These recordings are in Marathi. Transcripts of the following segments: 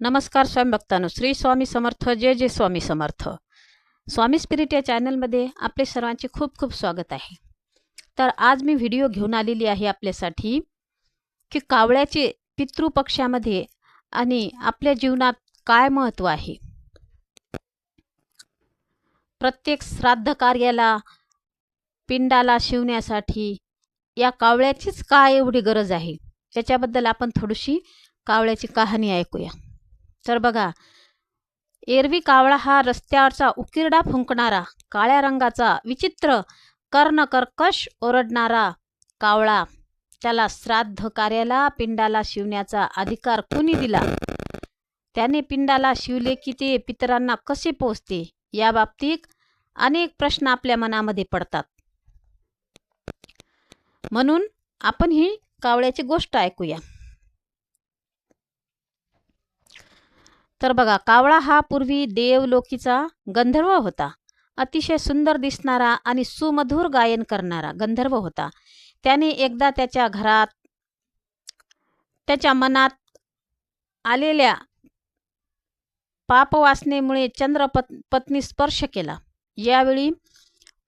नमस्कार स्वयंभक्तांनो श्री स्वामी समर्थ जय जय स्वामी समर्थ. स्वामी स्पिरिट या चॅनलमध्ये आपले सर्वांचे खूप खूप स्वागत आहे. तर आज मी व्हिडिओ घेऊन आलेली आहे आपल्यासाठी की कावळ्याचे पितृपक्षामध्ये आणि आपल्या जीवनात काय महत्त्व आहे. प्रत्येक श्राद्ध कार्याला पिंडाला शिवण्यासाठी या कावळ्याचीच काय एवढी गरज आहे? त्याच्याबद्दल आपण थोडीशी कावळ्याची कहाणी ऐकूया. तर बघा एरवी कावळा हा रस्त्यावरचा उकिरडा फुंकणारा काळ्या रंगाचा विचित्र कर्ण कर्कश ओरडणारा कावळा. त्याला श्राद्ध कार्याला पिंडाला शिवण्याचा अधिकार कुणी दिला? त्याने पिंडाला शिवले की ते पितरांना कसे पोचते? या बाबतीत अनेक प्रश्न आपल्या मनामध्ये पडतात. म्हणून आपण ही कावळ्याची गोष्ट ऐकूया. तर बघा कावळा हा पूर्वी देवलोकीचा गंधर्व होता. अतिशय सुंदर दिसणारा आणि सुमधुर गायन करणारा गंधर्व होता. त्याने एकदा त्याच्या घरात त्याच्या मनात आलेल्या पापवासनेमुळे चंद्रपत पत्नी स्पर्श केला. यावेळी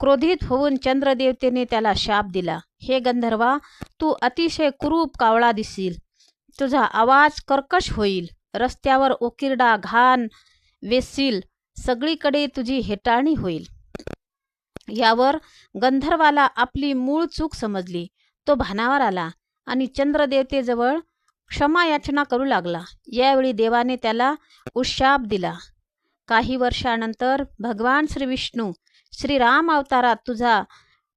क्रोधित होऊन चंद्रदेवतेने त्याला शाप दिला. हे गंधर्वा तू अतिशय कुरूप कावळा दिसील तुझा आवाज कर्कश होईल. रस्त्यावर ओकिरडा घाण वेसील सगळीकडे तुझी हेटाळणी होईल. यावर गंधर्वाला आपली मूळ चूक समजली. तो भानावर आला आणि चंद्रदेवतेजवळ क्षमा याचना करू लागला. यावेळी देवाने त्याला उशाप दिला. काही वर्षानंतर भगवान श्री विष्णू श्रीराम अवतारात तुझा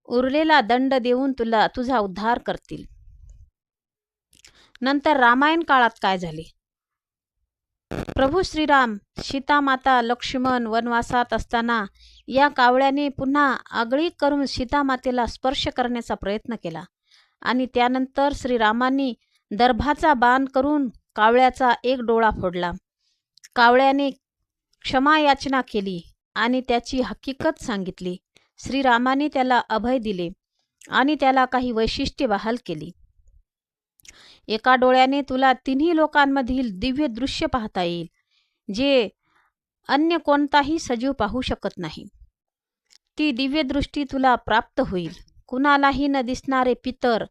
उरलेला दंड देऊन तुला तुझा उद्धार करतील. नंतर रामायण काळात काय झाले? प्रभू श्रीराम सीतामाता लक्ष्मण वनवासात असताना या कावळ्याने पुन्हा आगळी करून सीतामातेला स्पर्श करण्याचा प्रयत्न केला आणि त्यानंतर श्रीरामांनी दर्भाचा बाण करून कावळ्याचा एक डोळा फोडला. कावळ्याने क्षमा याचना केली आणि त्याची हकीकत सांगितली. श्रीरामाने त्याला अभय दिले आणि त्याला काही वैशिष्ट्ये बहाल केली. एका डोळ्याने तुला तिन्ही लोकांमधील दिव्य दृश्य पाहता येईल जे अन्य कोणताही सजीव पाहू शकत नाही. ती दिव्यदृष्टी तुला प्राप्त होईल. कुणालाही न दिसणारे पितर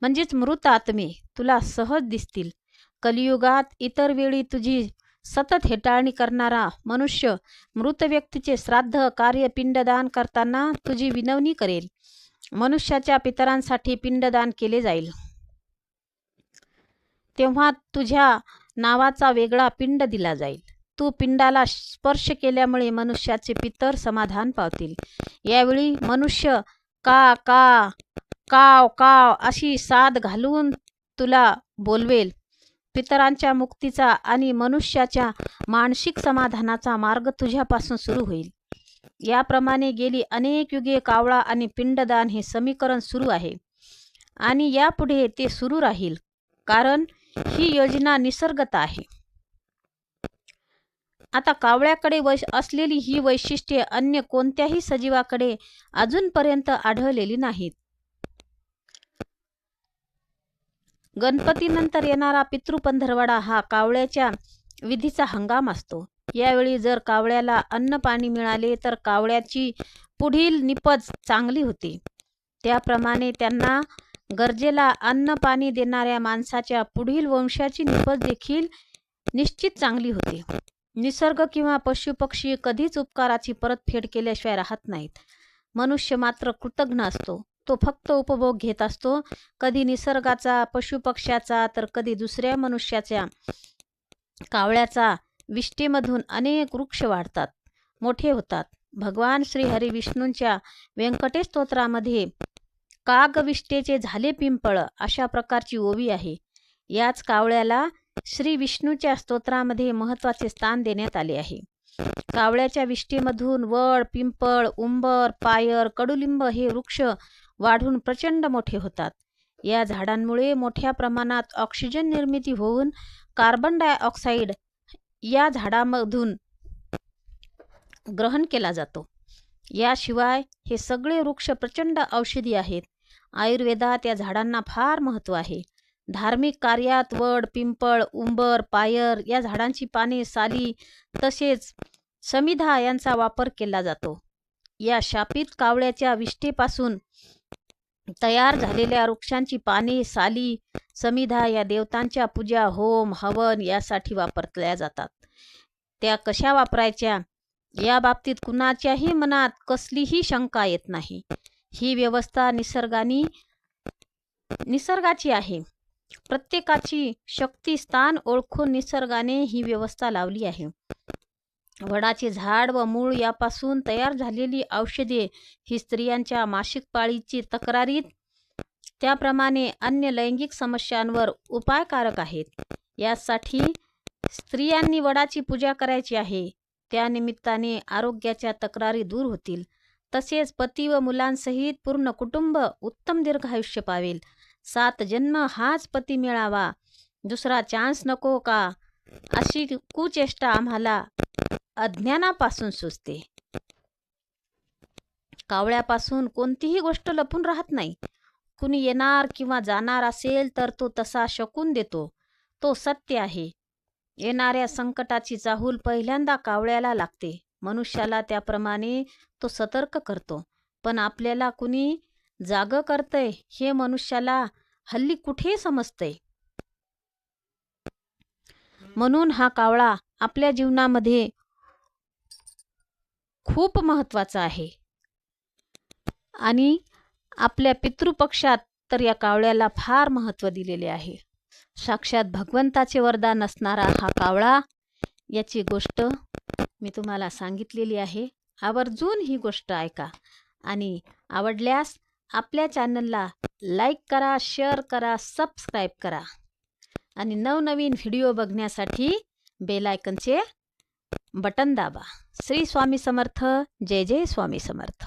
म्हणजेच मृत आत्मे तुला सहज दिसतील. कलियुगात इतर वेळी तुझी सतत हेटाळणी करणारा मनुष्य मृत व्यक्तीचे श्राद्ध कार्य पिंडदान करताना तुझी विनवणी करेल. मनुष्याच्या पितरांसाठी पिंडदान केले जाईल. तेव्हा तुझ्या नावाचा वेगळा पिंड दिला जाईल. तू पिंडाला स्पर्श केल्यामुळे मनुष्याचे पितर समाधान पावतील. यावेळी मनुष्य का का काव काव अशी साद घालून तुला बोलवेल. पितरांच्या मुक्तीचा आणि मनुष्याच्या मानसिक समाधानाचा मार्ग तुझ्यापासून सुरू होईल. याप्रमाणे गेली अनेक युगे कावळा आणि पिंडदान हे समीकरण सुरू आहे. आणि यापुढे ते सुरू राहील. कारण ही योजना निसर्गत आहे. आता कावळ्याकडे वैश असलेली ही वैशिष्ट्ये अन्य कोणत्याही सजीवाकडे अजूनपर्यंत आढळलेली नाहीत. गणपतीनंतर येणारा पितृपंधरवडा हा कावळ्याच्या विधीचा हंगाम असतो. यावेळी जर कावळ्याला अन्न पाणी मिळाले तर कावळ्याची पुढील निपज चांगली होती. त्याप्रमाणे त्यांना गरजेला अन्न पाणी देणाऱ्या माणसाच्या पुढील वंशाची निपज देखील निश्चित चांगली होते. निसर्ग किंवा पशुपक्षी कधीच उपकाराची परतफेड केल्याशिवाय राहत नाहीत. मनुष्य मात्र कृतज्ञ असतो. तो फक्त उपभोग घेत असतो. कधी निसर्गाचा पशुपक्ष्याचा तर कधी दुसऱ्या मनुष्याच्या कावळ्याचा विष्टेमधून अनेक वृक्ष वाढतात मोठे होतात. भगवान श्री हरी विष्णूंच्या व्यंकटेश स्तोत्रामध्ये कागविष्टेचे झाले पिंपळ अशा प्रकारची ओवी आहे. याच कावळ्याला श्री विष्णूच्या स्तोत्रामध्ये महत्त्वाचे स्थान देण्यात आले आहे. कावळ्याच्या विष्टेमधून वड पिंपळ उंबर पायर कडुलिंब हे वृक्ष वाढून प्रचंड मोठे होतात. या झाडांमुळे मोठ्या प्रमाणात ऑक्सिजन निर्मिती होऊन कार्बन डायऑक्साईड या झाडामधून ग्रहण केला जातो. याशिवाय हे सगळे वृक्ष प्रचंड औषधी आहेत. आयुर्वेदात या झाडांना फार महत्त्व आहे. धार्मिक कार्यात वड पिंपळ उंबर पायर या झाडांची पाने साली तसेच समिधा यांचा वापर केला जातो. या शापित कावळ्याच्या विष्ठेपासून तयार झालेल्या वृक्षांची पाने साली समिधा या देवतांच्या पूजा होम हवन यासाठी वापरल्या जातात. त्या कशा वापरायच्या? या बाबतीत कुणाच्याही मनात कसलीही शंका येत नाही. ही व्यवस्था निसर्गाने निसर्गाची आहे. प्रत्येकाची शक्ती स्थान ओळखून निसर्गाने ही व्यवस्था लावली आहे. वडाचे झाड व मूळ यापासून तयार झालेली औषधे ही स्त्रियांच्या मासिक पाळीची तक्रारीत त्याप्रमाणे अन्य लैंगिक समस्यांवर उपायकारक आहेत. यासाठी स्त्रियांनी वडाची पूजा करायची आहे. त्यानिमित्ताने आरोग्याच्या तक्रारी दूर होतील. तसेच पती व मुलांसहित पूर्ण कुटुंब उत्तम दीर्घायुष्य पावेल. सात जन्म हाच पती मिळावा. दुसरा चान्स नको का? अशी कुचेष्टा आम्हाला अज्ञानापासून सुचते. कावळ्यापासून कोणतीही गोष्ट लपून राहत नाही. कुणी येणार किंवा जाणार असेल तर तो तसा शकून देतो. तो सत्य आहे. येणाऱ्या संकटाची चाहूल पहिल्यांदा कावळ्याला लागते. मनुष्याला त्याप्रमाणे तो सतर्क करतो. पण आपल्याला कुणी जाग करतय हे मनुष्याला हल्ली कुठे समजतंय? म्हणून हा कावळा आपल्या जीवनामध्ये खूप महत्त्वाचा आहे. आणि आपल्या पितृपक्षात तर या कावळ्याला फार महत्त्व दिलेले आहे. साक्षात भगवंताचे वरदान असणारा हा कावळा याची गोष्ट मी तुम्हाला सांगितलेली आहे. आवर्जून ही गोष्ट ऐका. आणि आवडल्यास आपल्या चॅनलला लाईक करा शेअर करा सबस्क्राईब करा. आणि नवनवीन व्हिडिओ बघण्यासाठी बेलायकनचे बटन दाबा. श्री स्वामी समर्थ. जय जय स्वामी समर्थ.